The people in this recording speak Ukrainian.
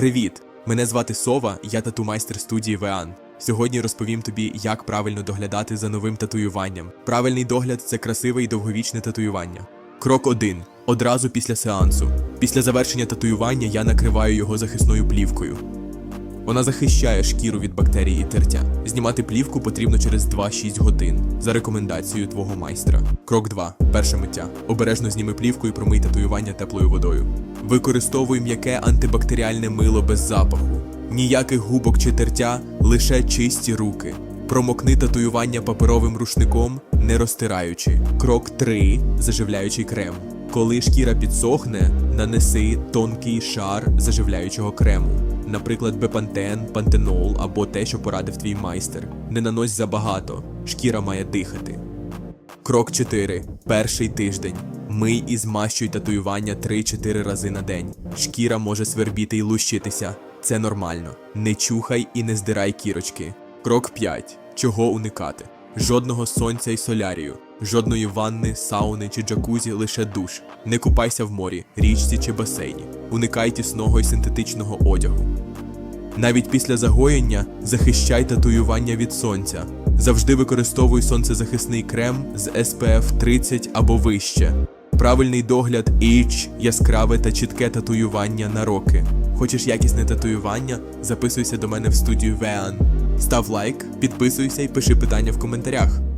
Привіт! Мене звати Сова, я тату-майстер студії Веан. Сьогодні розповім тобі, як правильно доглядати за новим татуюванням. Правильний догляд це красиве і довговічне татуювання. Крок 1. Одразу після сеансу. Після завершення татуювання я накриваю його захисною плівкою. Вона захищає шкіру від бактерій і тертя. Знімати плівку потрібно через 2-6 годин за рекомендацією твого майстра. Крок 2. Перше миття. Обережно зніми плівку і промий татуювання теплою водою. Використовуй м'яке антибактеріальне мило без запаху. Ніяких губок чи тертя, лише чисті руки. Промокни татуювання паперовим рушником, не розтираючи. Крок 3. Заживляючий крем. Коли шкіра підсохне, нанеси тонкий шар заживляючого крему, наприклад, бепантен, пантенол або те, що порадив твій майстер. Не нанось забагато, шкіра має дихати. Крок 4. Перший тиждень. Мий і змащуй татуювання 3-4 рази на день. Шкіра може свербіти і лущитися. Це нормально. Не чухай і не здирай кірочки. Крок 5. Чого уникати? Жодного сонця і солярію, жодної ванни, сауни чи джакузі, лише душ. Не купайся в морі, річці чи басейні. Уникай тісного і синтетичного одягу. Навіть після загоєння захищай татуювання від сонця. Завжди використовуй сонцезахисний крем з SPF 30 або вище. Правильний догляд іч, яскраве та чітке татуювання на роки. Хочеш якісне татуювання? Записуйся до мене в студію Vean. Став лайк, підписуйся і пиши питання в коментарях.